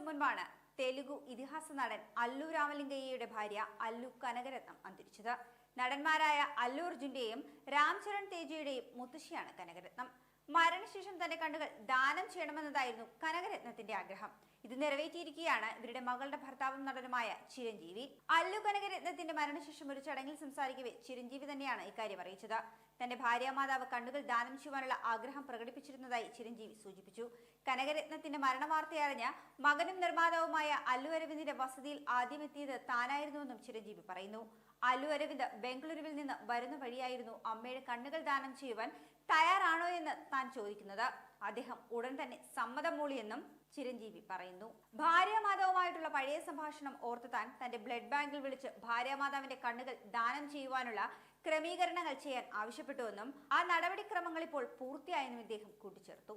ദിവസം മുൻപാണ് തെലുഗു ഇതിഹാസ നടൻ അല്ലു രാമലിംഗയ്യയുടെ ഭാര്യ അല്ലു കനകരത്നം അന്തരിച്ചത്. നടന്മാരായ അല്ലു അർജുന്റെയും രാംചരൺ തേജയുടെയും മുത്തശ്ശിയാണ് കനകരത്നം. മരണശേഷം തന്റെ കണ്ണുകൾ ദാനം ചെയ്യണമെന്നതായിരുന്നു കനകരത്നത്തിന്റെ ആഗ്രഹം. ഇത് നിറവേറ്റിയിരിക്കുകയാണ് ഇവരുടെ മകളുടെ ഭർത്താവും നടനുമായ ചിരഞ്ജീവി. അല്ലു കനകരത്നത്തിന്റെ മരണശേഷം ഒരു ചടങ്ങിൽ സംസാരിക്കവേ ചിരഞ്ജീവി തന്നെയാണ് ഇക്കാര്യം അറിയിച്ചത്. തന്റെ ഭാര്യാമാതാവ് കണ്ണുകൾ ദാനം ചെയ്യുവാനുള്ള ആഗ്രഹം പ്രകടിപ്പിച്ചിരുന്നതായി ചിരഞ്ജീവി സൂചിപ്പിച്ചു. കനകരത്നത്തിന്റെ മരണവാർത്തയറിഞ്ഞ മകനും നിർമ്മാതാവുമായ അല്ലു അരവിന്ദിന്റെ വസതിയിൽ ആദ്യമെത്തിയത് താനായിരുന്നുവെന്നും ചിരഞ്ജീവി പറയുന്നു. അല്ലു അരവിന്ദ് ബംഗളൂരുവിൽ നിന്ന് വരുന്ന വഴിയായിരുന്നു അമ്മയുടെ കണ്ണുകൾ ദാനം ചെയ്യുവാൻ തയ്യാറാണോ എന്ന് താൻ ചോദിക്കുന്നത്. അദ്ദേഹം ഉടൻ തന്നെ സമ്മതം മൂളിയെന്നും ചിരഞ്ജീവി പറയുന്നു. ഭാര്യമാതാവുമായിട്ടുള്ള പഴയ സംഭാഷണം ഓർത്ത് താൻ തന്റെ ബ്ലഡ് ബാങ്കിൽ വിളിച്ച് ഭാര്യമാതാവിന്റെ കണ്ണുകൾ ദാനം ചെയ്യുവാനുള്ള ക്രമീകരണങ്ങൾ ചെയ്യാൻ ആവശ്യപ്പെട്ടുവെന്നും ആ നടപടിക്രമങ്ങൾ ഇപ്പോൾ പൂർത്തിയായെന്നും ഇദ്ദേഹം കൂട്ടിച്ചേർത്തു.